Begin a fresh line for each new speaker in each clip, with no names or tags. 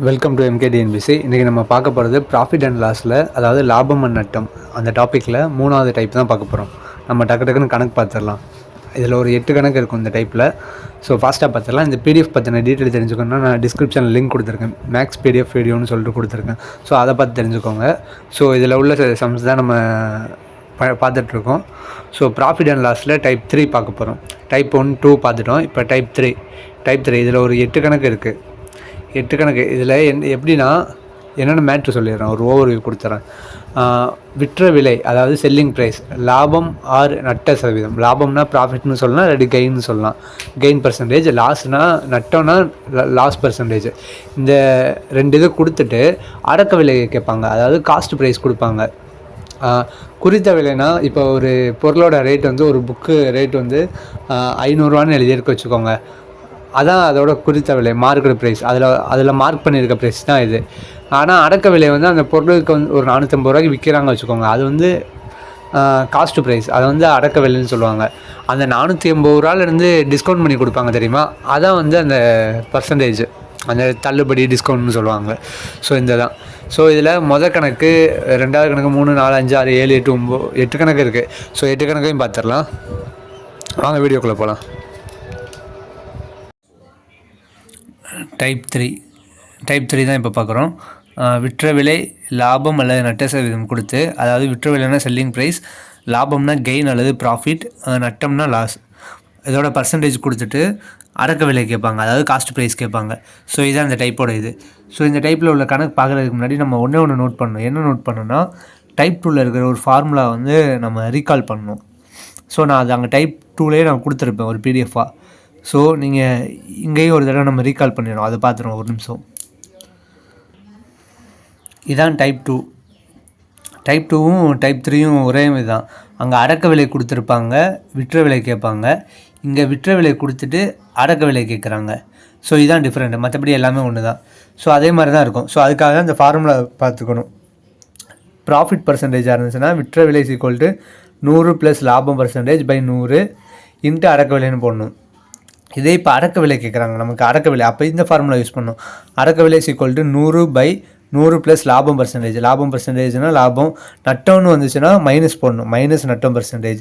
Welcome to எம்கேடிஎன்பிசி இன்றைக்கி நம்ம பார்க்க போகிறது ப்ராஃபிட் அண்ட் லாஸில் அதாவது லாபம் அண்ட் நட்டம். அந்த டாப்பிக்கில் மூணாவது டைப் தான் பார்க்க போகிறோம் நம்ம டக்கு டக்குன்னு கணக்கு பார்த்துடலாம். இதில் ஒரு எட்டு கணக்கு இருக்கும் இந்த டைப்பில் ஸோ ஃபாஸ்ட்டாக பார்த்துடலாம். இந்த பிடிஎஃப் பற்றின டீட்டெயில் தெரிஞ்சுக்கணும்னா நான் டிஸ்கிரிப்ஷனில் லிங்க் கொடுத்துருக்கேன். மேக்ஸ் பிடிஎஃப் வீடியோன்னு சொல்லிட்டு கொடுத்துருக்கேன். ஸோ அதை பார்த்து தெரிஞ்சுக்கோங்க. ஸோ இதில் உள்ள சம்ஸ் தான் நம்ம ப பார்த்துட்ருக்கோம் ஸோ ப்ராஃபிட் அண்ட் லாஸில் டைப் த்ரீ பார்க்க போகிறோம் டைப் ஒன் டூ பார்த்துட்டோம். இப்போ டைப் த்ரீ டைப் த்ரீ இதில் ஒரு எட்டு கணக்கு இருக்குது எட்டு கணக்கு. இதில் என் எப்படின்னா என்னென்ன மேட்ரு சொல்லிடுறேன் ஒரு ஓவர் வியூ கொடுத்துறேன் விற்ற விலை அதாவது செல்லிங் ப்ரைஸ் லாபம் ஆறு நட்ட சதவீதம். லாபம்னா ப்ராஃபிட்னு சொல்லலாம் இல்லாட்டி கெயின்னு சொல்லலாம். கெயின் பர்சன்டேஜ் லாஸ்னா நட்டம்னா லாஸ் பர்சன்டேஜ் இந்த ரெண்டு இது கொடுத்துட்டு அடக்க விலை கேட்பாங்க. அதாவது காஸ்ட் ப்ரைஸ் கொடுப்பாங்க. குறித்த விலைனா இப்போ ஒரு பொருளோட ரேட் வந்து ஒரு புக்கு ரேட் வந்து ஐநூறுரூவான்னு எழுதியிருக்க வச்சுக்கோங்க. அதான் அதோட குறித்த விலை மார்க்கெட் ப்ரைஸ் அதில் அதில் மார்க் பண்ணியிருக்க ப்ரைஸ் தான் இது. ஆனால் அடக்க விலை வந்து அந்த பொருளுக்கு வந்து ஒரு நானூற்றம்பது ரூபாய்க்கு விற்கிறாங்க வச்சுக்கோங்க. அது வந்து காஸ்ட் ப்ரைஸ் அதை வந்து அடக்க விலைன்னு சொல்லுவாங்க. அந்த நானூற்றி எண்பது ரூபாலேருந்து டிஸ்கவுண்ட் பண்ணி கொடுப்பாங்க தெரியுமா? அதான் வந்து அந்த பர்சன்டேஜ் அந்த தள்ளுபடி டிஸ்கவுண்ட்னு சொல்லுவாங்க. ஸோ இந்த தான். ஸோ இதில் மொதல் கணக்கு ரெண்டாவது கணக்கு மூணு நாலு அஞ்சு ஆறு ஏழு எட்டு ஒம்பது எட்டு கணக்கு இருக்குது ஸோ எட்டு கணக்கையும் பார்த்துடலாம். வாங்க வீடியோக்குள்ளே போகலாம் டைப் த்ரீ டைப் த்ரீ தான் இப்போ பார்க்குறோம் விற்ற விலை லாபம் அல்லது நட்ட சதவீதம் கொடுத்து அதாவது விற்ற விலைனா செல்லிங் ப்ரைஸ் லாபம்னா கெயின் அல்லது ப்ராஃபிட் நட்டம்னா லாஸ் இதோட பர்சன்டேஜ் கொடுத்துட்டு அடக்க விலை கேட்பாங்க. அதாவது காஸ்ட் ப்ரைஸ் கேட்பாங்க. ஸோ இதுதான் இந்த டைப்போட இது. ஸோ இந்த டைப்பில் உள்ள கணக்கு பார்க்குறதுக்கு முன்னாடி நம்ம ஒன்றே ஒன்று நோட் பண்ணணும். என்ன நோட் பண்ணணும்னா டைப் டூவில் இருக்கிற ஒரு ஃபார்முலா வந்து நம்ம ரீகால் பண்ணணும். ஸோ நான் அது அங்கே டைப் டூலேயே நான் கொடுத்துருப்பேன் ஒரு பிடிஎஃபாக ஸோ நீங்கள் இங்கேயும் ஒரு தடவை நம்ம ரீகால் பண்ணிடணும். அதை பார்த்துருவோம். ஒரு நிமிஷம். இதான் டைப் டூ டைப் டூவும் டைப் த்ரீயும் ஒரே மாதிரி தான். அங்கே அடக்க விலை கொடுத்துருப்பாங்க. விற்ற விலை கேட்பாங்க. இங்கே விற்ற விலை கொடுத்துட்டு அடக்க விலை கேட்குறாங்க. ஸோ இதுதான் டிஃப்ரெண்ட் மற்றபடி எல்லாமே ஒன்று தான் ஸோ அதே மாதிரி தான் இருக்கும். ஸோ அதுக்காக தான் இந்த ஃபார்முலா பார்த்துக்கணும். ப்ராஃபிட் பர்சன்டேஜாக இருந்துச்சுன்னா விற்ற விலை ஈக்குவல் டு நூறு ப்ளஸ் லாபம் பர்சன்டேஜ் பை நூறு. இன்ட்டு அடக்க விலைன்னு போடணும். இதே இப்போ அடக்க விலை கேட்குறாங்க நமக்கு அடக்க விலை அப்போ இந்த ஃபார்முலா யூஸ் பண்ணணும். அடக்க விலை சீக்வல் டு நூறு பை நூறு ப்ளஸ் லாபம் பர்சன்டேஜ் லாபம் பர்சன்டேஜ்னால் லாபம். நட்டம்னு வந்துச்சுன்னா மைனஸ் போடணும். மைனஸ் நட்டம் பர்சன்டேஜ்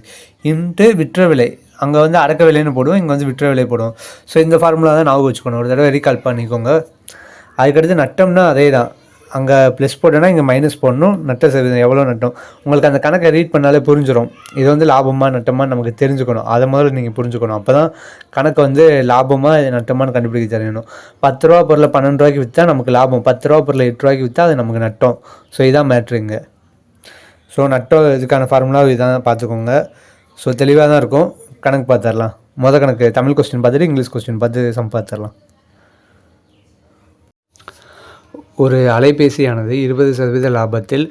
இன்ட்டு விற்ற விலை. அங்கே வந்து அடக்க விலைன்னு போடுவோம் இங்கே வந்து விற்ற விலை போடுவோம். ஸோ இந்த ஃபார்முலா தான் ஞாபகம் வச்சுக்கணும். ஒரு தடவை ரீகால் பண்ணிக்கோங்க. அதுக்கடுத்து நட்டம்னா அதே தான் அங்கே ப்ளஸ் போட்டோன்னா இங்கே மைனஸ் போடணும். நட்ட சதவீதம் எவ்வளோ நட்டம்? உங்களுக்கு அந்த கணக்கை ரீட் பண்ணாலே புரிஞ்சிடும் இது வந்து லாபமாக நட்டமாக நமக்கு தெரிஞ்சுக்கணும். அதை முதல்ல நீங்கள் புரிஞ்சுக்கணும். அப்போ தான் கணக்கை வந்து லாபமாக இது நட்டமான்னு கண்டுபிடிக்க தெரியணும் பத்து ரூபா பொருளை பன்னெண்டு ரூபாய்க்கு விற்றா நமக்கு லாபம். பத்து ரூபா பொருளை எட்டு ரூபாய்க்கு விற்றா அது நமக்கு நட்டம். ஸோ இதான் மேட்ருங்க ஸோ நட்டம் இதுக்கான ஃபார்முலா இதான் பார்த்துக்கோங்க. ஸோ தெளிவாக தான் இருக்கும். கணக்கு பார்த்துடலாம். மொதல் கணக்கு தமிழ் கொஸ்டின் பார்த்துட்டு இங்கிலீஷ் கொஸ்டின் பார்த்து சம் பார்த்துடலாம். ஒரு அலைபேசியானது இருபது சதவீத லாபத்தில்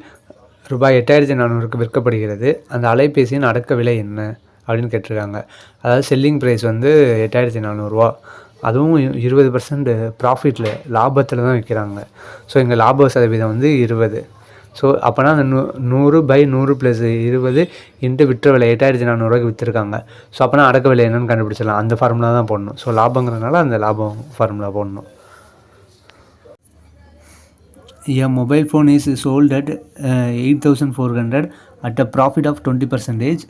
ரூபாய் எட்டாயிரத்தி நானூறுக்கு விற்கப்படுகிறது. அந்த அலைபேசியின் அடக்க விலை என்ன அப்படின்னு கேட்டிருக்காங்க. அதாவது செல்லிங் ப்ரைஸ் வந்து எட்டாயிரத்தி நானூறுரூவா அதுவும் இருபது பர்சன்ட் ப்ராஃபிட்டில் லாபத்தில் தான் விற்கிறாங்க ஸோ இங்கே லாப சதவீதம் வந்து இருபது. ஸோ அப்போனா அந்த நூ நூறு பை நூறு ப்ளஸ் இருபது இன்ட்டு விற்ற விலை எட்டாயிரத்தி நானூறுரூவாய்க்கு விற்றுருக்காங்க ஸோ அப்போனா அடக்க விலை என்னென்னு கண்டுபிடிச்சிடலாம். அந்த ஃபார்முலா தான் போடணும். ஸோ லாபங்கிறதுனால அந்த லாபம் ஃபார்முலா போடணும். A mobile phone is sold at uh, 8400 at a profit of 20 percentage.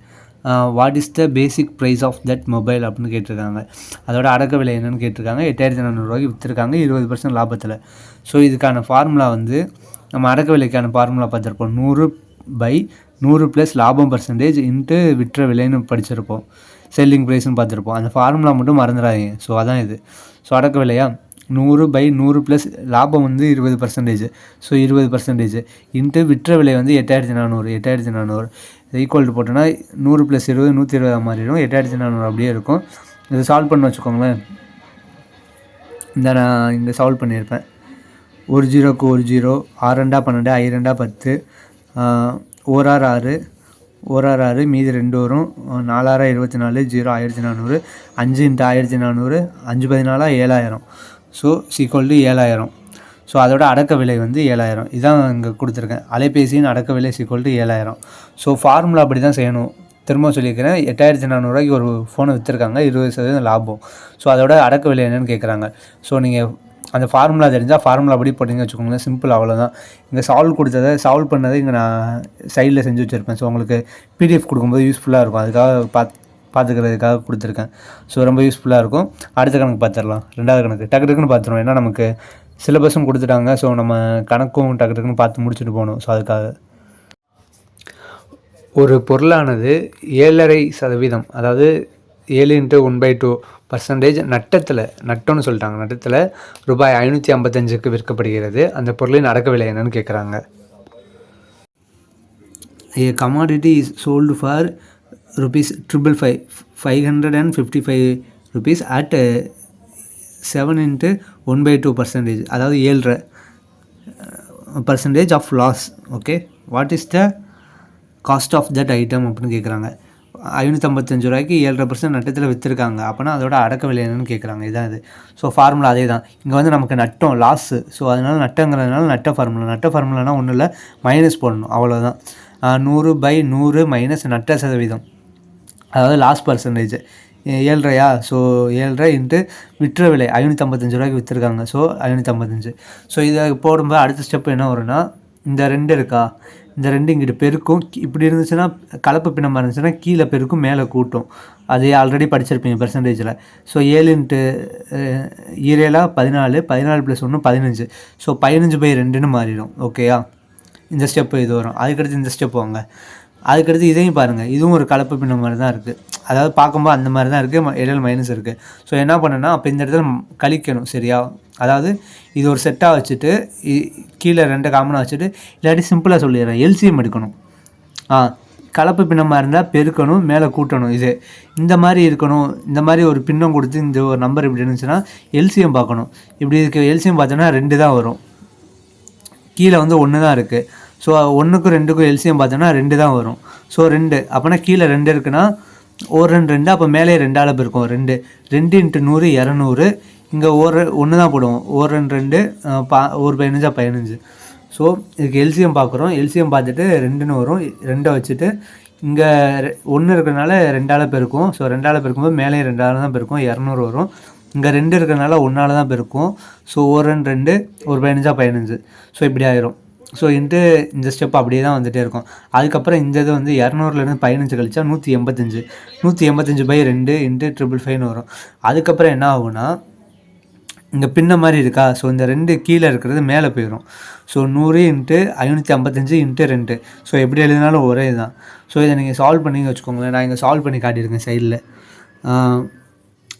What is the basic price of that mobile அப்படின்னு கேட்டிருக்காங்க. அதோட அடக்க விலை என்னன்னு கேட்டிருக்காங்க. எட்டாயிரத்தி நானூறுரூவாய்க்கு விற்றுருக்காங்க இருபது பர்சன்ட் லாபத்தில். ஸோ இதுக்கான ஃபார்முலா வந்து நம்ம அடக்க விலைக்கான ஃபார்முலா பார்த்துருப்போம். நூறு பை நூறு ப்ளஸ் லாபம் பர்சன்டேஜ் இன்ட்டு விற்ற விலைன்னு படிச்சிருப்போம். செல்லிங் ப்ரைஸ்னு பார்த்துருப்போம். அந்த ஃபார்முலா மட்டும் மறந்துடாதீங்க. ஸோ அதான் இது. ஸோ அடக்க விலையா? நூறு பை நூறு ப்ளஸ் லாபம் வந்து இருபது பர்சன்டேஜ் ஸோ இருபது பர்சன்டேஜ் இன்ட்டு விற்ற விலை வந்து எட்டாயிரத்தி நானூறு எட்டாயிரத்தி நானூறு. ஈக்குவல் போட்டோன்னா நூறு ப்ளஸ் இருபது நூற்றி இருபதாக மாறிடும் எட்டாயிரத்தி நானூறு அப்படியே இருக்கும். இதை சால்வ் பண்ண வச்சுக்கோங்களேன். இந்த நான் இங்கே சால்வ் பண்ணியிருப்பேன். ஒரு ஜீரோக்கு ஒரு ஜீரோ ஆறண்டா பன்னெண்டு ஐ ரெண்டா பத்து. ஓராறு ஆறு ஓராறு ஆறு மீதி ரெண்டு வரும். நாலாயிரம் இருபத்தி நாலு ஜீரோ ஆயிரத்தி நானூறு அஞ்சு இன்ட்டு ஆயிரத்தி நானூறு அஞ்சு பதினாலா ஏழாயிரம். ஸோ சீக்வல் டு ஏழாயிரம். ஸோ அதோட அடக்க விலை வந்து ஏழாயிரம். இதான் இங்கே கொடுத்துருக்கேன். அலைபேசியின் அடக்க விலை சீக்வல் டு ஏழாயிரம். ஸோ ஃபார்முலா அப்படி தான் செய்யணும். திரும்ப சொல்லியிருக்கிறேன் எட்டாயிரத்தி நானூறுரூவாய்க்கு ஒரு ஃபோனை விற்றுருக்காங்க இருபது சதவீதம் லாபம். ஸோ அதோட அடக்க விலை என்னன்னு கேட்குறாங்க ஸோ நீங்கள் அந்த ஃபார்முலா தெரிஞ்சால் ஃபார்முலா படி போட்டிங்க வச்சுக்கோங்களேன். சிம்பிள் அவ்வளோதான் இங்கே சால்வ் கொடுத்ததை சால்வ் பண்ணதை இங்கே நான் சைடில் செஞ்சு வச்சுருப்பேன். ஸோ உங்களுக்கு பிடிஎஃப் கொடுக்கும்போது யூஸ்ஃபுல்லாக இருக்கும். அதுக்காக பார்த்து பார்த்துக்கிறதுக்காக கொடுத்துருக்கேன். ஸோ ரொம்ப யூஸ்ஃபுல்லாக இருக்கும். அடுத்த கணக்கு பார்த்துடலாம். ரெண்டாவது கணக்கு. டக்கு டக்குன்னு பார்த்துருவோம் ஏன்னா நமக்கு சிலபஸும் கொடுத்துட்டாங்க. ஸோ நம்ம கணக்கும் டக்கு டக்குன்னு பார்த்து முடிச்சுட்டு போகணும். ஸோ அதுக்காக. ஒரு பொருளானது ஏழரை சதவீதம் அதாவது ஏழு into one by two percentage நட்டத்தில் நட்டம்னு சொல்லிட்டாங்க. நட்டத்தில் ரூபாய் ஐநூற்றி ஐம்பத்தஞ்சுக்கு விற்கப்படுகிறது. அந்த பொருளின் அடக்க விலை என்னன்னு கேட்குறாங்க a commodity is sold for rupees triple five five hundred and fifty five rupees at seven into one by two percentage அதாவது ஏழ்ரை percentage of loss okay what is the cost of that item அப்படின்னு கேட்குறாங்க ஐநூற்றம்பத்தஞ்சு ரூபாய்க்கு ஏழரை percent நட்டத்தில் விற்றுருக்காங்க அப்போனா அதோட அடக்க விலை என்னன்னு கேட்குறாங்க இதான் இது. ஸோ ஃபார்முலா அதே தான் இங்கே வந்து நமக்கு நட்டம் லாஸு ஸோ அதனால் நட்டங்கிறதுனால நட்ட ஃபார்முலா நட்ட ஃபார்முலானா ஒன்றும் இல்லை மைனஸ் போடணும். அவ்வளோதான் நூறு பை நூறு மைனஸ் நட்ட சதவீதம். அதாவது லாஸ்ட் பர்சன்டேஜ் ஏழ்ரையா? ஸோ ஏழ்ரை இன்ட்டு விற்ற விலை ஐநூற்றம்பத்தஞ்சு ரூபாய்க்கு விற்றுருக்காங்க ஸோ ஐநூற்றம்பத்தஞ்சு ஸோ இதை போடும்போது அடுத்த ஸ்டெப் என்ன வரும்னா இந்த ரெண்டு இருக்கா? இந்த ரெண்டு இங்கிட்டு பெருக்கும். இப்படி இருந்துச்சுன்னா கலப்பு பின்னமாக இருந்துச்சுன்னா கீழே பெருக்கும் மேலே கூட்டும். அது ஆல்ரெடி படிச்சிருப்பீங்க பெர்சன்டேஜில் ஸோ ஏழு இன்ட்டு ஈரேலா பதினாலு. பதினாலு ப்ளஸ் ஒன்று பதினஞ்சு. ஸோ பதினஞ்சு பை ரெண்டுன்னு மாறிடும். ஓகேயா இந்த ஸ்டெப்பு இது வரும். அதுக்கடுத்து இந்த ஸ்டெப் வாங்க. அதுக்கடுத்து இதையும் பாருங்கள் இதுவும் ஒரு கலப்பு பின்ன மாதிரி தான் இருக்குது அதாவது பார்க்கும்போது அந்த மாதிரி தான் இருக்குது இடையில மைனஸ் இருக்குது ஸோ என்ன பண்ணுன்னா அப்போ இந்த இடத்துல கழிக்கணும் சரியா? அதாவது இது ஒரு செட்டாக வச்சுட்டு கீழே ரெண்டு காமனாக வச்சுட்டு இல்லாட்டி சிம்பிளாக சொல்லிடுறேன். எல்சிஎம் எடுக்கணும். ஆ கலப்பு பின்னமாக இருந்தால் பெருக்கணும் மேலே கூட்டணும் இது. இந்த மாதிரி இருக்கணும். இந்த மாதிரி ஒரு பின்னம் கொடுத்து இந்த ஒரு நம்பர் இப்படி இருந்துச்சுன்னா எல்சிஎம் பார்க்கணும். இப்படி இருக்க எல்சிஎம் பார்த்தோன்னா ரெண்டு தான் வரும். கீழே வந்து ஒன்று தான் இருக்குது ஸோ ஒன்றுக்கும் ரெண்டுக்கும் எல்சிஎம் பார்த்தோன்னா ரெண்டு தான் வரும். ஸோ ரெண்டு. அப்போனா கீழே ரெண்டு இருக்குன்னா ஒரு ரெண்டு ரெண்டு அப்போ மேலே ரெண்டால் இருக்கும். ரெண்டு. ரெண்டு இன்ட்டு நூறு இரநூறு. இங்கே ஒரு ஒன்று தான் போடுவோம். ஒரு ரெண்டு ரெண்டு பா ஒரு பதினஞ்சா பதினஞ்சு. ஸோ இதுக்கு எல்சிஎம் பார்க்குறோம் எல்சிஎம் பார்த்துட்டு ரெண்டுன்னு வரும். ரெண்டை வச்சுட்டு இங்கே ஒன்று இருக்கிறனால ரெண்டால் பெருக்கும் ஸோ ரெண்டால் பெருக்கும்போது மேலே ரெண்டால் தான் பெருக்கும். இரநூறு வரும். இங்கே ரெண்டு இருக்கிறனால ஒன்றால் தான் பெருக்கும். ஸோ ஒரு ரெண்டு ரெண்டு ஒரு பதினஞ்சா பதினஞ்சு. ஸோ இப்படி ஆயிரும். ஸோ இன்ட்டு இந்த ஸ்டெப் அப்படியே தான் வந்துகிட்டே இருக்கும். அதுக்கப்புறம் இந்த இது வந்து இரநூறுலேருந்து பதினஞ்சு கழிச்சா நூற்றி எண்பத்தஞ்சு நூற்றி எண்பத்தஞ்சு பை ரெண்டு இன்ட்டு ட்ரிபிள் ஃபைவ்னு வரும். அதுக்கப்புறம் என்ன ஆகும்னா இங்கே பின்ன மாதிரி இருக்கா? ஸோ இந்த ரெண்டு கீழே இருக்கிறது மேலே போயிடும் ஸோ நூறு இன்ட்டு ஐநூற்றி ஐம்பத்தஞ்சு இன்ட்டு ரெண்டு. ஸோ எப்படி எழுதினாலும் ஒரே தான் ஸோ இதை நீங்கள் சால்வ் பண்ணி வச்சுக்கோங்களேன். நான் இங்கே சால்வ் பண்ணி காட்டியிருக்கேன் சைடில்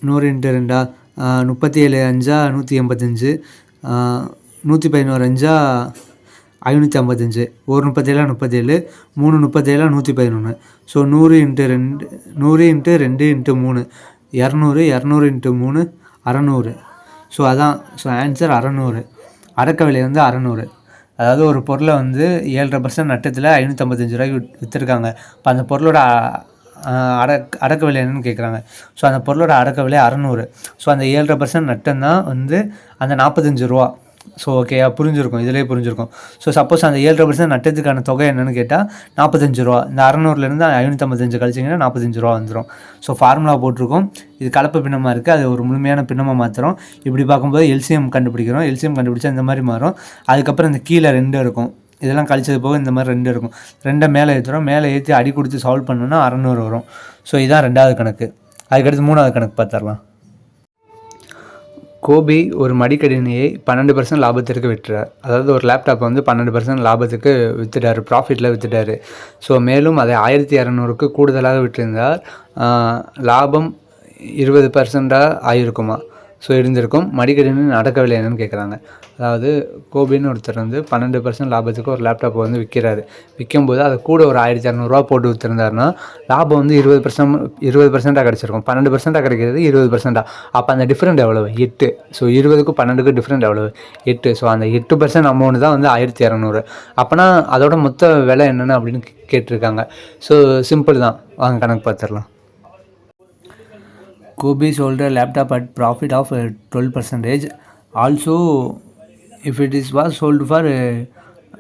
நூறு இன்ட்டு ரெண்டா? முப்பத்தி ஏழு அஞ்சா நூற்றி எண்பத்தஞ்சு நூற்றி பதினோரு அஞ்சா ஐநூற்றி ஐம்பத்தஞ்சு ஒரு முப்பத்தேழு முப்பத்தேழு மூணு முப்பத்தேழா நூற்றி பதினொன்று ஸோ நூறு இன்ட்டு ரெண்டு நூறு இன்ட்டு ரெண்டு இன்ட்டு மூணு இரநூறு இரநூறு இன்ட்டு மூணு அறநூறு. ஸோ அதான் ஸோ ஆன்சர் அறநூறு. அடக்க விலை வந்து அறநூறு. அதாவது ஒரு பொருளை வந்து ஏழரை பர்சன்ட் நட்டத்தில் ஐநூற்றம்பத்தஞ்சு ரூபாய்க்கு விற்றுருக்காங்க இப்போ அந்த பொருளோட அடக் அடக்க விலை என்னன்னு கேட்குறாங்க ஸோ அந்த பொருளோட அடக்க விலை அறநூறு. ஸோ அந்த ஏழரை பர்சன்ட் நட்டம் தான் வந்து அந்த நாற்பத்தஞ்சு ரூபா. ஸோ ஓகேயா புரிஞ்சிருக்கும். இதிலே புரிஞ்சிருக்கும். ஸோ சப்போஸ் அந்த ஏழரை பர்சன்ட் நட்டத்துக்கான தொகை என்னென்னு கேட்டால் நாற்பத்தஞ்சு ரூபா. இந்த அறநூறுலேருந்து ஐநூற்றம்பத்தஞ்சு கழிச்சிங்கன்னா நாற்பத்தஞ்சு ரூபா வந்துடும் ஸோ ஃபார்முலா போட்டிருக்கோம். இது கலப்பு பின்னமாக இருக்குது அது ஒரு முழுமையான பின்னமாக மாற்றுறோம் இப்படி பார்க்கும்போது எல்சிஎம் கண்டுபிடிக்கிறோம். எல்சிஎம் கண்டுபிடிச்சா இந்த மாதிரி மாறும். அதுக்கப்புறம் இந்த கீழே ரெண்டு இருக்கும். இதெல்லாம் கழிச்சது போக இந்த மாதிரி ரெண்டு இருக்கும். ரெண்டை மேலே ஏற்றுறோம் மேலே ஏற்றி அடி கொடுத்து சால்வ் பண்ணோன்னா அறநூறு வரும். ஸோ இதுதான் ரெண்டாவது கணக்கு. அதுக்கடுத்து மூணாவது கணக்கு பார்த்துடலாம். கோபி ஒரு மடிக்கணினியை பன்னெண்டு பர்சன்ட் லாபத்திற்கு விற்றார். அதாவது ஒரு லேப்டாப் வந்து பன்னெண்டு பர்சன்ட் லாபத்துக்கு விற்றுட்டார் ப்ராஃபிட்டில் விற்றுட்டார் ஸோ மேலும் அதை ஆயிரத்தி இரநூறுக்கு கூடுதலாக விட்டிருந்தார் லாபம் இருபது பர்சண்ட்டாக ஆகிருக்குமா ஸோ இருந்திருக்கும். மடிக்கணினி நடக்கவில்லை என்னன்னு கேட்குறாங்க அதாவது கோபின்னு ஒருத்தர் வந்து பன்னெண்டு பர்சன்ட் லாபத்துக்கு ஒரு லேப்டாப் வந்து விற்கிறாரு விற்கும்போது அதை கூட ஒரு ஆயிரத்தி இரநூறுவா போட்டு விற்றுருந்தாருன்னா லாபம் வந்து இருபது பர்சன்ட் இருபது பர்சன்ட்டாக கிடச்சிருக்கும். பன்னெண்டு பர்சன்ட்டாக கிடைக்கிறது இருபது பர்சன்ட்டாக அப்போ அந்த டிஃப்ரெண்ட் எவ்வளவு? எட்டு. ஸோ இருபதுக்கும் பன்னெண்டுக்கும் டிஃப்ரெண்ட் எவ்வளவு? எட்டு. ஸோ அந்த எட்டு பர்சன்ட் அமௌண்ட் தான் வந்து ஆயிரத்தி இரநூறு அப்போனா அதோட மொத்த விலை என்னென்ன அப்படின்னு கேட்டிருக்காங்க. ஸோ சிம்பிள் தான். வாங்க கணக்கு பார்த்துடலாம். Kobe sold a laptop at profit of uh, 12 percentage. Also, if it is was sold for uh,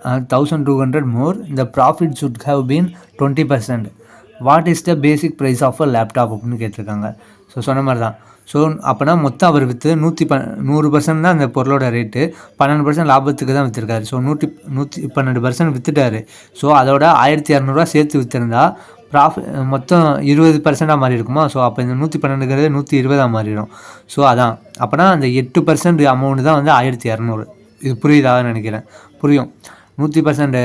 uh, 1200 more, the profit should have been 20 percent. What is the basic price of a laptop அப்படின்னு கேட்டிருக்காங்க. So சொன்ன மாதிரி தான். So அப்போனா மொத்தம் அவர் விற்று நூற்றி ப நூறு பர்சன்ட் தான் அந்த பொருளோட ரேட்டு பன்னெண்டு பர்சன்ட் லாபத்துக்கு தான் விற்றுருக்காரு ஸோ நூற்றி நூற்றி பன்னெண்டு பர்சன்ட் விற்றுட்டாரு ஸோ அதோட ஆயிரத்தி இரநூறுவா சேர்த்து விற்றுருந்தா ப்ராஃபிட் மொத்தம் இருபது பர்சண்ட்டாக மாறி இருக்குமா ஸோ அப்போ இந்த நூற்றி பன்னெண்டுங்கிறது நூற்றி இருபதாக மாறிடும். ஸோ அதான். அப்போனா அந்த எட்டு பர்சன்ட் அமௌண்ட் தான் வந்து ஆயிரத்தி இரநூறு இது புரியுதான்னு நினைக்கிறேன். புரியும். நூற்றி பர்சன்ட்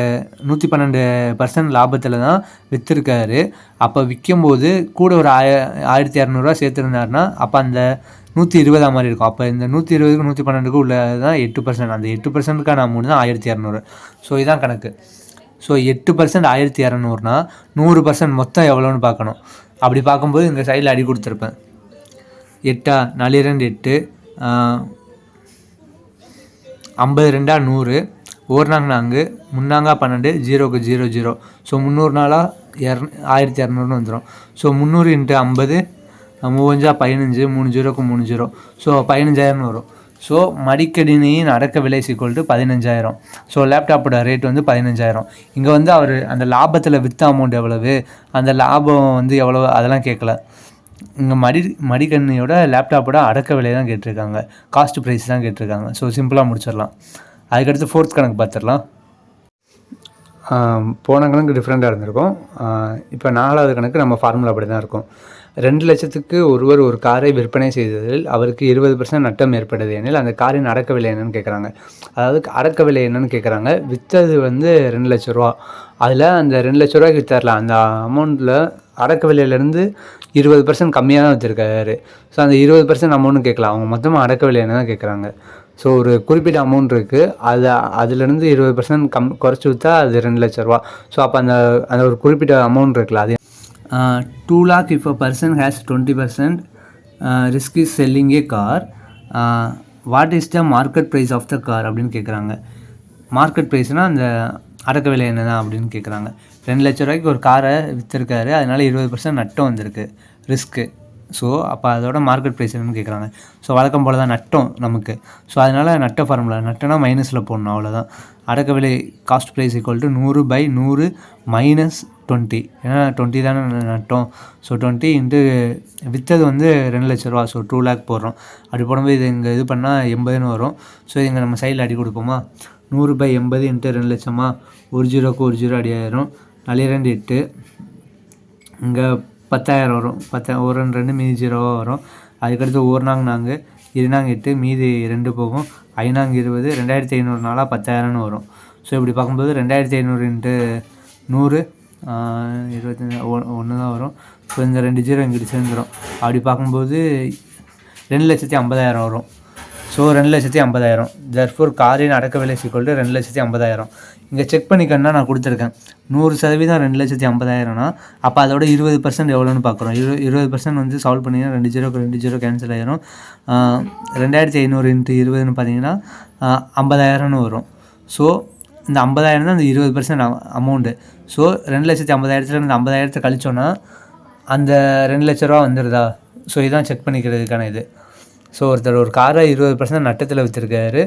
நூற்றி பன்னெண்டு பர்சன்ட் லாபத்தில் தான் விற்றுருக்காரு அப்போ விற்கும்போது கூட ஒரு ஆய ஆயிரத்தி இரநூறுவா சேர்த்துருந்தாருன்னா அப்போ அந்த நூற்றி இருபதா மாதிரி இருக்கும் அப்போ இந்த நூற்றி இருபதுக்கு நூற்றி பன்னெண்டுக்கு உள்ள தான் எட்டு பர்சன்ட் அந்த எட்டு பர்சன்ட்டுக்கான அமௌண்ட் தான் ஆயிரத்தி இரநூறு ஸோ இதுதான் கணக்கு. ஸோ எட்டு பர்சன்ட் ஆயிரத்தி இரநூறுனா நூறு பர்சன்ட் மொத்தம் எவ்வளோன்னு பார்க்கணும். அப்படி பார்க்கும்போது இந்த சைடில் அடி கொடுத்துருப்பேன். எட்டா நாலு ரெண்டு எட்டு ஐம்பது ரெண்டா நூறு ஓர்னாங்க நான்கு முன்னாங்கா பன்னெண்டு ஜீரோக்கு ஜீரோ ஜீரோ. ஸோ முந்நூறு நாளாக இர ஆயிரத்தி இரநூறுன்னு வந்துடும் ஸோ முந்நூறு இன்ட்டு ஐம்பது மூவஞ்சா பதினஞ்சு மூணு ஜீரோக்கு மூணு ஜீரோ. ஸோ பதினஞ்சாயிரம்னு வரும். ஸோ மடிக்கணினியின் அடக்க விலை சிக்கொல்ட்டு பதினஞ்சாயிரம். ஸோ லேப்டாப்போட ரேட் வந்து பதினஞ்சாயிரம். இங்கே வந்து அவர் அந்த லாபத்தில் விற்ற அமௌண்ட் எவ்வளவு? அந்த லாபம் வந்து எவ்வளோ அதெல்லாம் கேட்கல இங்கே மடி மடிக்கணினியோட லேப்டாப்போட அடக்க விலை தான் கேட்டிருக்காங்க. காஸ்ட் ப்ரைஸ் தான் கேட்டிருக்காங்க. ஸோ சிம்பிளாக முடிச்சிடலாம். அதுக்கடுத்து ஃபோர்த் கணக்கு பார்த்துடலாம். போன கணக்கு டிஃப்ரெண்ட்டாக இருந்திருக்கும். இப்போ நாலாவது கணக்கு நம்ம ஃபார்முலா அப்படி தான் இருக்கும். ரெண்டு லட்சத்துக்கு ஒருவர் ஒரு காரை விற்பனை செய்ததில் அவருக்கு இருபது பர்சன்ட் நட்டம் ஏற்பட்டது எனில் அந்த காரின் அடக்க விலை என்னன்னு கேட்குறாங்க. அதாவது அடக்க விலை என்னன்னு கேட்குறாங்க. விற்றது வந்து ரெண்டு லட்ச ரூபா. அதில் அந்த ரெண்டு லட்ச ரூபாய்க்கு விற்றார்ல அந்த அமௌண்ட்டில் அடக்க விலையிலேருந்து இருபது பர்சன்ட் கம்மியாக தான் வச்சுருக்காரு. ஸோ அந்த இருபது பர்சன்ட் அமௌண்ட்னு கேட்கலாம். அவங்க மொத்தமாக அடக்க விலை என்ன தான் கேட்குறாங்க. ஸோ ஒரு குறிப்பிட்ட அமௌண்ட் இருக்குது அது அதுலேருந்து இருபது பர்சன்ட் கம் குறைச்சி விற்றா அது ரெண்டு லட்ச ரூபா. ஸோ அப்போ அந்த அந்த ஒரு குறிப்பிட்ட அமௌண்ட் இருக்குல்ல அது two lakh if a person has twenty percent risk is selling a car what is the market price of the car அப்படின்னு கேட்குறாங்க மார்க்கெட் ப்ரைஸ்னால் அந்த அடக்க விலை என்ன தான் அப்படின்னு கேட்குறாங்க ரெண்டு லட்ச ரூபாய்க்கு ஒரு காரை விற்றுருக்காரு அதனால் இருபது பர்சன்ட் நட்டம் வந்திருக்கு ரிஸ்க்கு ஸோ அப்போ அதோட மார்க்கெட் ப்ரைஸ் என்னன்னு கேட்குறாங்க ஸோ வழக்கம் போல் தான் நட்டம் நமக்கு. ஸோ அதனால் நட்ட ஃபார்முலா நட்டனா மைனஸில் போடணும் அவ்வளோதான் அடக்க விலை காஸ்ட் ப்ரைஸ் ஈக்குவல் டு நூறு பை நூறு மைனஸ் டுவெண்ட்டி ஏன்னா டுவெண்ட்டி தானே நட்டோம். ஸோ டுவெண்ட்டி இன்ட்டு விற்றது வந்து ரெண்டு லட்ச ரூபா. ஸோ டூ லேக் போடுறோம். அப்படி போடும்போது இது இங்கே இது பண்ணால் எண்பதுன்னு வரும். ஸோ இங்கே நம்ம சைடில் அடி கொடுப்போமா? நூறு பை எண்பது இன்ட்டு ரெண்டு லட்சமா? ஒரு ஜீரோக்கு ஒரு ஜீரோ அடி ஆயிரும். நாலு ரெண்டு எட்டு. இங்கே பத்தாயிரம் வரும். பத்தா ஒரு ரெண்டு ரெண்டு மீதி ஜீரோவாக வரும். அதுக்கடுத்து ஒரு நாங்க நாங்கள் இருநாங்க எட்டு மீதி ரெண்டு போகும். ஐநாங்க இருபது ரெண்டாயிரத்தி ஐநூறு நாளாக பத்தாயிரம்னு வரும். ஸோ இப்படி பார்க்கும்போது ரெண்டாயிரத்தி ஐநூறு இன்ட்டு நூறு இருபத்தஞ்சி ஒன்று தான் வரும். ஸோ இந்த ரெண்டு ஜீரோ இங்கிட்டு சேர்ந்துடும் அப்படி பார்க்கும்போது ரெண்டு லட்சத்தி ஐம்பதாயிரம் வரும். ஸோ ரெண்டு லட்சத்தி ஐம்பதாயிரம். ஜர்ஃபூர் காரின் அடக்க விலை சிக்கொல்ட்டு ரெண்டு லட்சத்தி ஐம்பதாயிரம். இங்கே செக் பண்ணிக்கணும்னா நான் கொடுத்துருக்கேன். நூறு சதவீதம் ரெண்டு லட்சத்தி ஐம்பதாயிரம்னா அப்போ அதோட இருபது பர்சன்ட் எவ்வளோன்னு பார்க்குறோம். இரு இருபது பர்சன்ட் வந்து சால்வ் பண்ணிங்கன்னா ரெண்டு ஜீரோக்கு ரெண்டு ஜீரோ கேன்சல் ஆயிரும். ரெண்டாயிரத்தி ஐநூறு இன்ட்டு இருபதுன்னு பார்த்தீங்கன்னா ஐம்பதாயிரம்னு வரும். ஸோ இந்த ஐம்பதாயிரம் தான் இந்த இருபது பர்சன்ட் அமௌண்ட்டு ஸோ ரெண்டு லட்சத்தி ஐம்பதாயிரத்துலேருந்து ஐம்பதாயிரத்தை கழிச்சோன்னா அந்த ரெண்டு லட்ச ரூபா வந்துடுதா ஸோ இதான் செக் பண்ணிக்கிறதுக்கான இது. ஸோ ஒருத்தர் ஒரு காரை இருபது பர்சன்ட் நட்டத்தில் விற்றுருக்காரு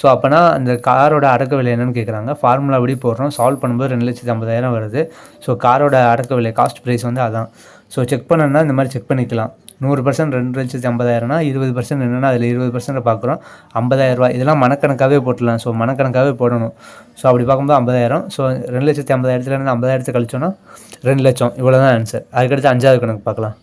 ஸோ அப்போனா அந்த காரோட அடக்க விலை என்னென்னு கேட்குறாங்க ஃபார்முலா அப்படி போடுறோம். சால்வ் பண்ணும்போது ரெண்டு லட்சத்தி ஐம்பதாயிரம் வருது. ஸோ காரோட அடக்க விலை காஸ்ட் ப்ரைஸ் வந்து அதான். ஸோ செக் பண்ணணும்னா இந்த மாதிரி செக் பண்ணிக்கலாம். நூறு பர்சன்ட் ரெண்டு லட்சத்தி ஐம்பதாயிரம்னா இருபது பர்சன்ட் என்னென்னா அதில் இருபது பர்சன்ட் பார்க்குறோம் ஐம்பதாயிரரூபா இதெல்லாம் மனக்கணக்காகவே போட்டுடலாம். ஸோ மனக்கணக்காகவே போடணும். ஸோ அப்படி பார்க்கும்போது ஐம்பதாயிரம். ஸோ ரெண்டு லட்சத்தி ஐம்பதாயிரத்துலேருந்து ஐம்பதாயிரத்தை கழிச்சோன்னா ரெண்டு லட்சம். இவ்வளோ தான் ஆன்சர் அதுக்கடுத்து அஞ்சாவது கணக்கு பார்க்கலாம்.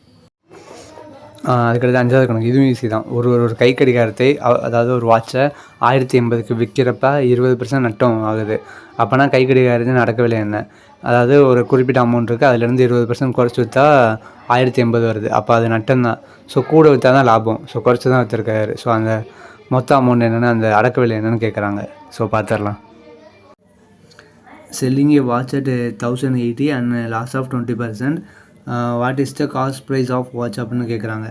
அதுக்கடுத்து அஞ்சாவது கணக்கு. இதுவும் ஈஸி தான். ஒரு ஒரு ஒரு கை கடிகாரத்தை அதாவது ஒரு வாட்சை ஆயிரத்தி எண்பதுக்கு விற்கிறப்ப இருபது பர்சன்ட் நட்டம் ஆகுது. அப்போனா கை கடிகாரத்தை நடக்கவில்லை என்ன? அதாவது ஒரு குறிப்பிட்ட அமௌண்ட் இருக்குது அதுலேருந்து இருபது பர்சன்ட் குறைச்சி விற்றா ஆயிரத்தி எண்பது வருது. அப்போ அது நட்டம்தான். ஸோ கூட விற்றா தான் லாபம். ஸோ குறைச்சி தான் விற்றுருக்காரு ஸோ அந்த மொத்த அமௌண்ட் என்னென்னு அந்த அடக்க விலை என்னென்னு கேட்குறாங்க ஸோ பார்த்துடலாம் selling a watch at thousand eighty and loss of twenty percent what is the cost price of watch அப்படின்னு கேட்குறாங்க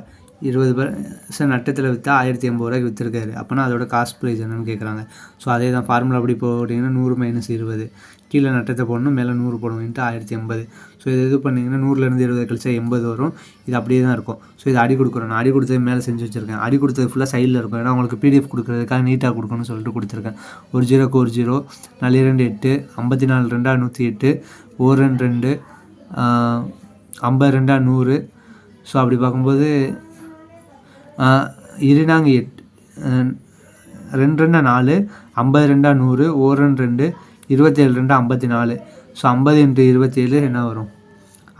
இருபது பர்சன்ட் நட்டத்தில் விற்றா ஆயிரத்தி எண்பது ரூபாய்க்கு விற்றுருக்காரு அப்போனா அதோட காஸ்ட் ப்ரைஸ் என்னன்னு கேட்குறாங்க ஸோ அதே தான் ஃபார்முலா அப்படி போட்டிங்கன்னா நூறு மைனஸ் இருபது. கீழே நட்டத்தை போடணும் மேலே நூறு போடணுன்ட்டு ஆயிரத்தி எண்பது ஸோ இது இது பண்ணிங்கன்னா நூறுலேருந்து இருபது கழிச்சா எண்பது வரும். இது அப்படியே தான் இருக்கும். ஸோ இது அடி கொடுக்குறோம் நான் அடி கொடுத்தது மேலே செஞ்சு வச்சுருக்கேன். அடி கொடுத்தது ஃபுல்லாக சைடில் இருக்கும். ஏன்னா உங்களுக்கு பிடிஎஃப் கொடுக்குறதுக்காக நீட்டாக கொடுக்கணும்னு சொல்லிட்டு கொடுத்துருக்கேன். ஒரு ஜீரோக்கு ஒரு ஜீரோ நாலு ரெண்டு எட்டு ஐம்பத்தி நாலு ரெண்டா நூற்றி எட்டு ஒரு ரெண்டு ரெண்டு ஐம்பது ரெண்டா நூறு. ஸோ அப்படி பார்க்கும்போது இருநாங்க எட்டு ரெண்டு ரெண்டா நாலு ஐம்பது ரெண்டா நூறு ஓர் ரெண்டு ரெண்டு இருபத்தேழு ரெண்டா ஐம்பத்தி நாலு. ஸோ ஐம்பது இன்ட்டு இருபத்தேழு என்ன வரும்?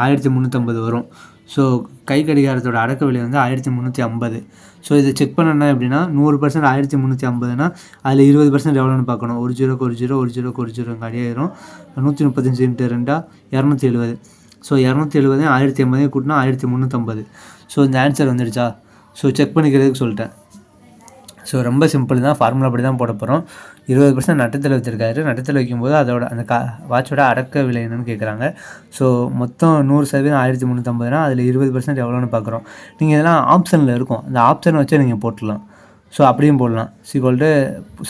ஆயிரத்தி முந்நூற்றம்பது வரும். ஸோ கை கடிகாரத்தோட அடக்க விலை வந்து ஆயிரத்தி முந்நூற்றி ஐம்பது. ஸோ இதை செக் பண்ணனா எப்படின்னா நூறு பர்சன்ட் ஆயிரத்தி முந்நூற்றி ஐம்பதுனா அதில் இருபது பர்சன்ட் எவ்வளோன்னு பார்க்கணும். ஒரு ஜீரோக்கு ஒரு ஜீரோ ஒரு ஜீரோக்கு ஒரு ஜீரோ அடியாயிரம். நூற்றி முப்பத்தஞ்சு இன்ட்டு ரெண்டாக இரநூத்தி எழுபது ஸோ இரநூத்தி எழுபது ஆயிரத்தி ஐம்பதையும் கூட்டினா ஆயிரத்தி முந்நூற்றம்பது ஸோ இந்த ஆன்சர் வந்துடுச்சா? ஸோ செக் பண்ணிக்கிறதுக்கு சொல்லிட்டேன். ஸோ ரொம்ப சிம்பிள் தான். ஃபார்முலா அப்படி தான் போட போகிறோம் இருபது பர்சன்ட் நட்டத்தில் வச்சுருக்காரு. நட்டத்தில் வைக்கும்போது அதோட அந்த கா வாட்சோட அடக்க விலை என்னன்னு கேட்குறாங்க ஸோ மொத்தம் நூறு சதவீதம் ஆயிரத்தி முந்நூற்றம்பதுனா அதில் இருபது பர்சன்ட் எவ்வளோன்னு பார்க்குறோம் நீங்கள் இதெல்லாம் ஆப்ஷனில் இருக்கும். அந்த ஆப்ஷனை வச்சு நீங்கள் போட்டுடலாம். ஸோ அப்படியும் போடலாம். சீக்வல்ட்டு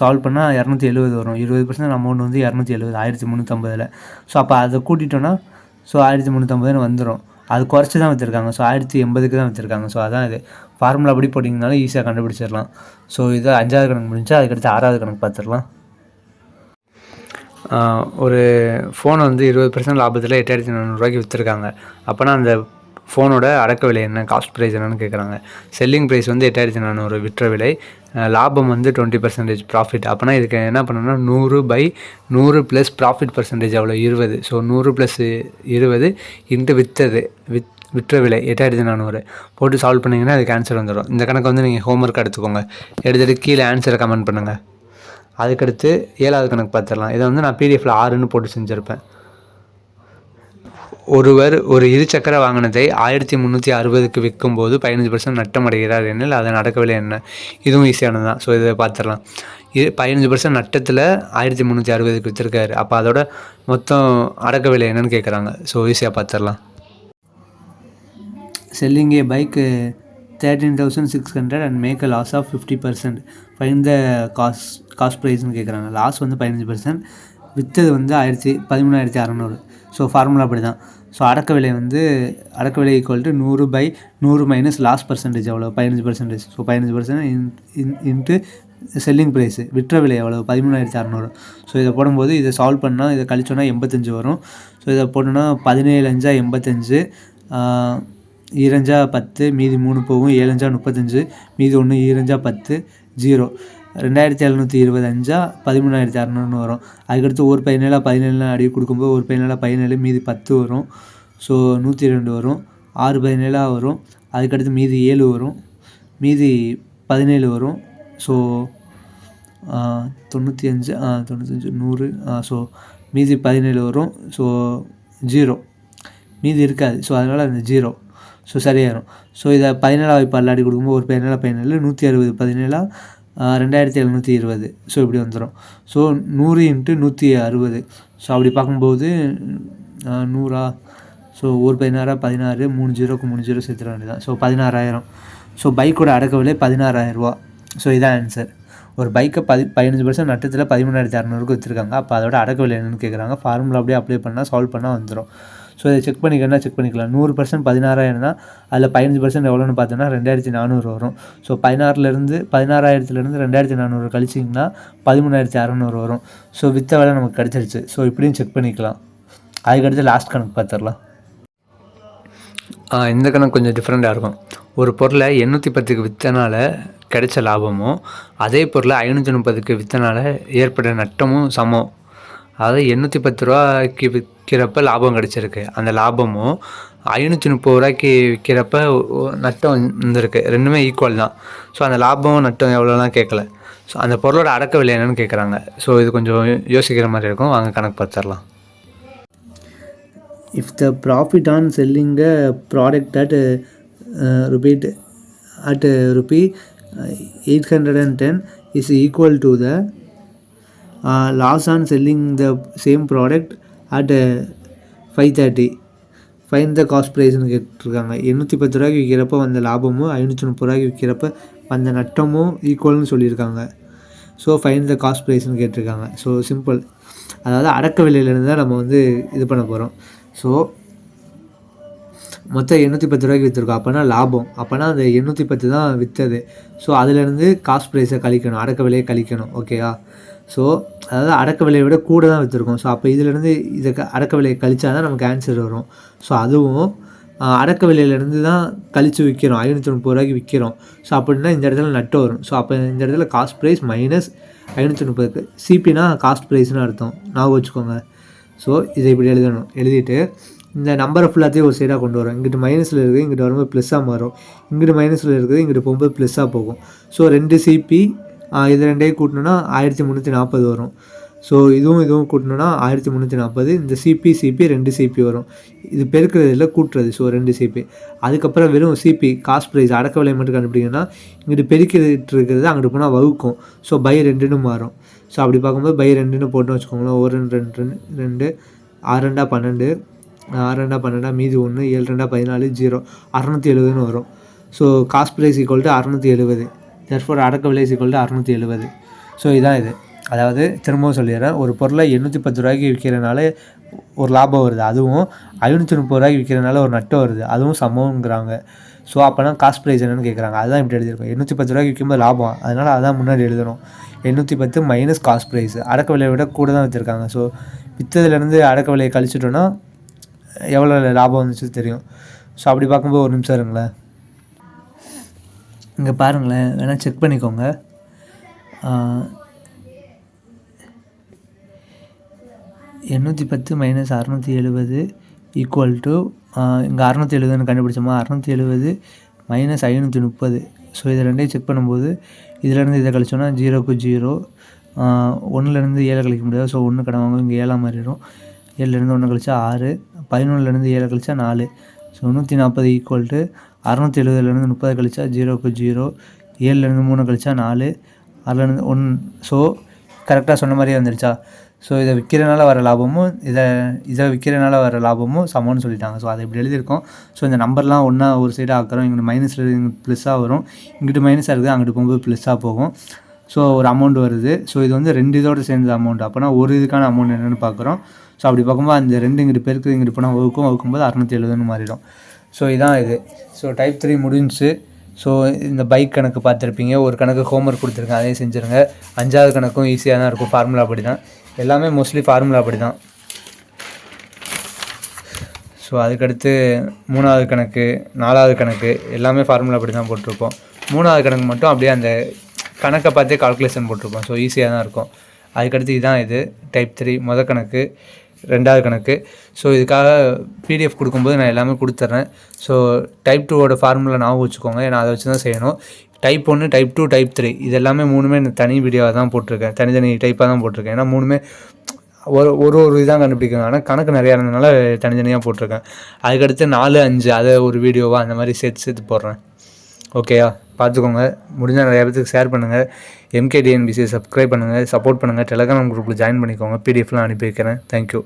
சால்வ் பண்ணால் இரநூத்தி எழுபது வரும். இருபது பர்சன்ட் அமௌண்ட் வந்து இரநூத்தி எழுபது ஆயிரத்தி முந்நூற்றம்பதில் ஸோ அப்போ அதை கூட்டிட்டோன்னா ஸோ ஆயிரத்தி முந்நூற்றம்பதுன்னு வந்துடும் அது குறைச்சி தான் வச்சுருக்காங்க. ஸோ ஆயிரத்தி எண்பதுக்கு தான் வச்சுருக்காங்க. ஸோ அதான் இது. ஃபார்முலா அப்படி போட்டிங்கனாலும் ஈஸியாக கண்டுபிடிச்சிடலாம். ஸோ இது அஞ்சாவது கணக்கு முடிஞ்சா அதுக்கடுத்து ஆறாவது கணக்கு பார்த்துடலாம் ஒரு ஃபோன் வந்து இருபது பர்சன்ட் லாபத்தில் எட்டாயிரத்தி நானூறுரூவாய்க்கு விற்றுருக்காங்க அப்போனா அந்த ஃபோனோட அடக்க விலை என்ன? காஸ்ட் ப்ரைஸ் என்னன்னு கேட்குறாங்க செல்லிங் ப்ரைஸ் வந்து எட்டாயிரத்தி நானூறு விற்ற விலை. லாபம் வந்து டுவெண்ட்டி பர்சன்டேஜ் ப்ராஃபிட் அப்போனா இதுக்கு என்ன பண்ணணும்னா நூறு பை நூறு ப்ளஸ் ப்ராஃபிட் பர்சன்டேஜ் அவ்வளோ இருபது. ஸோ நூறு ப்ளஸ் இருபது இன்ட்டு விற்றது வித் விற்ற விலை எட்டாயிரத்தி நானூறு. போட்டு சால்வ் பண்ணிங்கன்னா அதுக்கு ஆன்சர் வந்துடும் இந்த கணக்கு வந்து நீங்கள் ஹோம்ஒர்க் எடுத்துக்கோங்க. எடுத்துகிட்டு கீழே ஆன்சரை கமெண்ட் பண்ணுங்கள் அதுக்கடுத்து ஏழாவது கணக்கு பார்த்துடலாம். இதை வந்து நான் பிடிஎஃப்பில் ஆறுன்னு போட்டு செஞ்சுருப்பேன். ஒருவர் ஒரு இருசக்கர வாகனத்தை ஆயிரத்தி முந்நூற்றி அறுபதுக்கு விற்கும்போது பதினஞ்சு பர்சன்ட் நட்டம் அடைகிறார் எனில் அதை நடக்கவில்லை என்ன? இதுவும் ஈஸியானது தான் ஸோ இதை பார்த்துடலாம். இது பதினஞ்சு பர்சன்ட் நட்டத்தில் ஆயிரத்தி முந்நூற்றி அறுபதுக்கு விற்றுருக்காரு அப்போ அதோட மொத்தம் அடக்க விலை என்னன்னு கேட்குறாங்க ஸோ ஈஸியாக பார்த்துடலாம். Selling a bike thirteen thousand six hundred and make a loss of fifty percent find the cost cost ப்ரைஸ்னு கேட்குறாங்க லாஸ் வந்து பதினஞ்சு பர்சன்ட் விற்றது வந்து ஆயிரத்தி பதிமூணாயிரத்தி அறநூறு. ஸோ ஃபார்முலா அப்படி தான் ஸோ அடக்க விலை வந்து அடக்க விலை ஈக்குவல் டு நூறு பை நூறு மைனஸ் லாஸ் பர்சன்டேஜ் எவ்வளோ பதினஞ்சு பர்சன்டேஜ் ஸோ பதினஞ்சு பர்சன்ட் இன்ட்டு செல்லிங் ப்ரைஸு விற்ற விலை எவ்வளோ பதிமூணாயிரத்தி அறநூறு. ஸோ இதை போடும்போது இதை சால்வ் பண்ணால் இதை கழிச்சோன்னா எண்பத்தஞ்சு வரும். ஸோ இதை போட்டோன்னா பதினேழு அஞ்சா எண்பத்தஞ்சு. ஈரஞ்சா பத்து மீதி மூணு போகும். ஏழஞ்சா முப்பத்தஞ்சு மீதி ஒன்று ஈரஞ்சா பத்து ஜீரோ. ரெண்டாயிரத்தி எழுநூற்றி இருபது அஞ்சா பதிமூணாயிரத்தி அறநூறுன்னு வரும். அதுக்கடுத்து ஒரு பதினேழாக பதினேழுலாம் அடி கொடுக்கும்போது ஒரு பதினேழாக பதினேழு மீதி பத்து வரும். ஸோ நூற்றி ரெண்டு வரும். ஆறு பதினேழாக வரும். அதுக்கடுத்து மீதி ஏழு வரும். மீதி பதினேழு வரும். ஸோ தொண்ணூற்றி அஞ்சு தொண்ணூத்தஞ்சு நூறு ஸோ மீதி பதினேழு வரும். So zero. மீதி இருக்காது. ஸோ அதனால் அந்த ஜீரோ. ஸோ சரியாயிரும். ஸோ இதை பதினேழாவது பல்லாடி கொடுக்கும்போது ஒரு பதினேழா பதினேழு நூற்றி அறுபது பதினேழா ரெண்டாயிரத்தி எழுநூற்றி இருபது. ஸோ இப்படி வந்துடும் ஸோ நூறு இன்ட்டு நூற்றி அறுபது ஸோ அப்படி பார்க்கும்போது நூறா ஸோ ஒரு பதினாறா பதினாறு மூணு ஜீரோக்கு மூணு ஜீரோ சேர்த்துட வேண்டியதான் ஸோ பதினாறாயிரம். ஸோ பைக்கோட அடக்க விலை பதினாறாயிரரூவா. ஸோ இதான் ஆன்சர் ஒரு பைக்கை பதி பதினஞ்சு பர்சன்ட் நட்டத்தில் பதிமூணாயிரத்தி அறநூறுக்கு வச்சுருக்காங்க. அப்போ அதோட அடக்க விலை என்னென்னு கேட்குறாங்க ஃபார்முலா அப்படியே அப்ளை பண்ணால் சால்வ் பண்ணால் வந்துடும் ஸோ இதை செக் பண்ணிக்கணும்னா செக் பண்ணிக்கலாம். நூறு பர்சன்ட் பதினாறாயிரம்னா அதில் பதினஞ்சு பர்சன்ட் எவ்வளோன்னு பார்த்தோன்னா ரெண்டாயிரத்தி நானூறு வரும். ஸோ பதினாறுலேருந்து பதினாறாயிரத்துலேருந்து ரெண்டாயிரத்தி நானூறு கழிச்சிங்கன்னா பதிமூணாயிரத்தி அறநூறு வரும். ஸோ வித்த வேலை நமக்கு கிடச்சிருச்சு. ஸோ இப்படியும் செக் பண்ணிக்கலாம். அதுக்கடுத்து லாஸ்ட் கணக்கு பார்த்துடலாம். இந்த கணக்கு கொஞ்சம் டிஃப்ரெண்ட்டாக இருக்கும். ஒரு பொருளை எண்ணூற்றி பத்துக்கு விற்றனால கிடைச்ச லாபமும் அதே பொருளை ஐநூற்றி முப்பதுக்கு விற்றனால ஏற்பட்ட நட்டமும் சமம். அதாவது எண்ணூற்றி பத்து ரூபாய்க்கு விற்கிறப்ப லாபம் கிடச்சிருக்கு. அந்த லாபமும் ஐநூற்றி முப்பது ரூபாய்க்கு விற்கிறப்ப நட்டம் வந்திருக்கு. ரெண்டுமே ஈக்குவல் தான். ஸோ அந்த லாபம் நட்டம் எவ்வளோலாம் கேட்கல ஸோ அந்த பொருளோட அடக்க விலை என்னன்னு கேட்குறாங்க ஸோ இது கொஞ்சம் யோசிக்கிற மாதிரி இருக்கும். வாங்க கணக்கு பார்த்துடலாம் இஃப் த ப்ராஃபிட் ஆன் செல்லிங்க a product at at uh, eight hundred and ten is 810 equal equal the loss on selling the same product at five thirty find the cost ப்ரைஸ்னு கேட்டிருக்காங்க. எண்ணூற்றி பத்து ரூபாய்க்கு விற்கிறப்ப வந்த லாபமும் ஐநூற்றி முப்பது ரூபாய்க்கு விற்கிறப்ப வந்த நட்டமும் ஈக்குவல்னு சொல்லியிருக்காங்க. ஸோ ஃபைன் த காஸ்ட் ப்ரைஸ்னு கேட்டிருக்காங்க. ஸோ சிம்பிள் அதாவது அடக்க விலையிலேருந்து தான் நம்ம வந்து இது பண்ண போகிறோம் ஸோ மொத்தம் எண்ணூற்றி பத்து ரூபாய்க்கு விற்றுருக்கோம் அப்போனா லாபம். அப்போனா அந்த எண்ணூற்றி பத்து தான் விற்றது ஸோ அதுலேருந்து காஸ்ட் ப்ரைஸை கழிக்கணும். அடக்க விலையை கழிக்கணும். ஓகேயா ஸோ அதாவது அடக்க விலையை விட கூட தான் வச்சுருக்கோம் ஸோ அப்போ இதுலேருந்து இதை அடக்க விலையை கழிச்சா தான் நமக்கு ஆன்சர் வரும். ஸோ அதுவும் அடக்க விலையிலேருந்து தான் கழித்து விற்கிறோம் ஐநூற்றி முப்பது ரூபாய்க்கு விற்கிறோம் ஸோ அப்படின்னா இந்த இடத்துல நட்டு வரும். ஸோ அப்போ இந்த இடத்துல காஸ்ட் ப்ரைஸ் மைனஸ் ஐநூற்றி முப்பதுக்கு. சிபினா காஸ்ட் ப்ரைஸ்னு அர்த்தம். ஞாபகம் வச்சுக்கோங்க. ஸோ இதை இப்படி எழுதணும். எழுதிட்டு இந்த நம்பரை ஃபுல்லாத்தையும் ஒரு சைடாக கொண்டு வரும். இங்கிட்டு மைனஸில் இருக்குது இங்கிட்டு வரும்போது ப்ளஸ்ஸாக மாறும். இங்கிட்டு மைனஸில் இருக்குது இங்கிட்டு போகும்போது ப்ளஸ்ஸாக போகும். ஸோ ரெண்டு சிபி இது ரெண்டையும் கூட்டணுன்னா ஆயிரத்தி முந்நூற்றி நாற்பது வரும். ஸோ இதுவும் இதுவும் கூட்டணுன்னா ஆயிரத்தி முந்நூற்றி நாற்பது இந்த சிபி சிபி ரெண்டு சிபி வரும். இது பெருக்கிறது இல்லை கூட்டுறது ஸோ ரெண்டு சிபி அதுக்கப்புறம் வெறும் சிபி காஸ்ட் ப்ரைஸ் அடக்க விலை மட்டும் கண்டுபிடிங்கன்னா இங்கிட்டு பெருக்கிட்டு இருக்கிறது அங்கிட்டு போனால் வகுக்கும். ஸோ பை ரெண்டுன்னு மாறும். ஸோ அப்படி பார்க்கும்போது பை ரெண்டுன்னு போட்டு வச்சுக்கோங்களேன் ஒரு ரெண்டு ரெண்டு ரெண்டு ஆறு ரெண்டா பன்னெண்டு ஆறு ரெண்டா பன்னெண்டா மீதி ஒன்று ஏழு ரெண்டா பதினாலு ஜீரோ அறநூற்றி எழுபதுன்னு வரும். So cost price equal to அறநூற்றி எழுபது தெர்ஃபோர் அடக்க விலை ஈக்குவல் டு அறநூற்றி எழுபது. ஸோ இதுதான் இது. அதாவது திரும்பவும் சொல்லிடுறேன். ஒரு பொருளை எண்ணூற்றி பத்து ரூபாய்க்கு விற்கிறனால ஒரு லாபம் வருது. அதுவும் ஐநூற்றி முப்பது ரூபாய்க்கு விற்கிறனால ஒரு நட்டம் வருது. அதுவும் சமம்ங்கிறாங்க. ஸோ அப்போனா காஸ்ட் ப்ரைஸ் என்னென்னு கேட்குறாங்க. அதுதான் இப்படி எழுதியிருக்கோம். எண்ணூற்றி பத்து ரூபாய்க்கு விற்கும்போது லாபம். அதனால் அதான் முன்னாடி எழுதணும். எண்ணூற்றி பத்து மைனஸ் காஸ்ட் ப்ரைஸ் அடக்க விலையை விட கூட தான் வச்சுருக்காங்க. ஸோ விற்றதுலேருந்து அடக்க விலையை கழிச்சிட்டோன்னா எவ்வளோ லாபம் வந்துச்சு தெரியும். ஸோ அப்படி பார்க்கும்போது ஒரு நிமிஷம் இருங்களேன். இங்கே பாருங்களேன். வேணால் செக் பண்ணிக்கோங்க. எண்ணூற்றி பத்து மைனஸ் அறநூற்றி எழுபது ஈக்குவல் டு இங்கே அறநூற்றி எழுபதுன்னு கண்டுபிடிச்சோமா? அறநூற்றி எழுபது மைனஸ் ஐநூற்றி முப்பது. ஸோ இதை ரெண்டையும் செக் பண்ணும்போது இதுலேருந்து இதை கழிச்சோன்னா ஜீரோக்கு ஜீரோ ஒன்றுலேருந்து ஏழை கழிக்க முடியாது. ஸோ ஒன்று கடவாங்க இங்கே ஏழாம் மாறிடும். ஏழுலேருந்து ஒன்று கழிச்சா ஆறு. பதினொன்றுலேருந்து ஏழை கழிச்சா நாலு. ஸோ நூற்றி நாற்பது ஈக்குவல் டு அறநூற்றி எழுபதுலேருந்து முப்பது கழிச்சா ஜீரோக்கு ஜீரோ ஏழுலேருந்து மூணு கழிச்சா நாலு அதுலேருந்து ஒன். ஸோ கரெக்டாக சொன்ன மாதிரியே வந்துடுச்சா ஸோ இதை விற்கிறனால வர லாபமும் இதை இதை விற்கிறனால வர லாபமும் சமம்னு சொல்லிட்டாங்க. ஸோ அதை இப்படி எழுதியிருக்கோம். ஸோ இந்த நம்பர்லாம் ஒன்றா ஒரு சைடாக ஆக்கிறோம். இங்கிட்டு மைனஸில் இங்கே ப்ளஸ்ஸாக வரும். இங்கிட்டு மைனஸாக இருக்குது அங்கிட்டு போகும்போது ப்ளஸ்ஸாக போகும். ஸோ ஒரு அமௌண்ட் வருது. ஸோ இது வந்து ரெண்டு இதோடு சேர்ந்த அமௌண்ட் அப்போனா ஒரு இதுக்கான அமௌண்ட் என்னென்னு பார்க்குறோம் ஸோ அப்படி பார்க்கும்போது அந்த ரெண்டு இங்கிட்டு பேருக்கு இங்கிட்டு போனால் வகுக்கும். வகுக்கும்போது அறநூற்றி எழுபதுன்னு மாறிடும். ஸோ இதான் இது. ஸோ டைப் த்ரீ முடிஞ்சுச்சு. ஸோ இந்த பைக் கணக்கு பார்த்துருப்பீங்க. ஒரு கணக்கு ஹோம்ஒர்க் கொடுத்துருக்கேன். அதையும் செஞ்சுருங்க. அஞ்சாவது கணக்கும் ஈஸியாக தான் இருக்கும். ஃபார்முலா அப்படி தான் எல்லாமே மோஸ்ட்லி ஃபார்முலா அப்படி தான் ஸோ அதுக்கடுத்து மூணாவது கணக்கு நாலாவது கணக்கு எல்லாமே ஃபார்முலா அப்படி தான் போட்டிருப்போம். மூணாவது கணக்கு மட்டும் அப்படியே அந்த கணக்கை பார்த்தே கால்குலேஷன் போட்டிருப்போம். ஸோ ஈஸியாக தான் இருக்கும். அதுக்கடுத்து இதுதான் இது. டைப் த்ரீ மொதல் கணக்கு. ரெண்டாவது கணக்கு. ஸோ இதுக்காக பிடிஎஃப் கொடுக்கும்போது நான் எல்லாமே கொடுத்துட்றேன். ஸோ டைப் டூவோட ஃபார்முலா ஞாபகம் வச்சுக்கோங்க. ஏன்னா அதை வச்சு தான் செய்யணும். டைப் ஒன்று டைப் டூ டைப் த்ரீ இது எல்லாமே மூணுமே தனி வீடியோவாக தான் போட்டிருக்கேன். தனித்தனி டைப்பாக தான் போட்டிருக்கேன். ஏன்னா மூணுமே ஒரு ஒரு ஒரு இதாக கண்டுபிடிக்கணும். ஆனால் கணக்கு நிறையா இருந்ததுனால தனித்தனியாக போட்டிருக்கேன். அதுக்கடுத்து நாலு அஞ்சு அதை ஒரு வீடியோவாக அந்த மாதிரி சேர்த்து சேர்த்து போடுறேன். ஓகேயா பார்த்துக்கோங்க. முடிஞ்சால் நிறைய பேத்துக்கு ஷேர் பண்ணுங்கள் எம்கேடிஎன்பிசியை சப்ஸ்கிரைப் பண்ணுங்கள் சப்போர்ட் பண்ணுங்கள் டெலகிராம் குரூப்பில் ஜாயின் பண்ணிக்கோங்க பிடிஎஃப்லாம் அனுப்பி வைக்கிறேன். தேங்க்யூ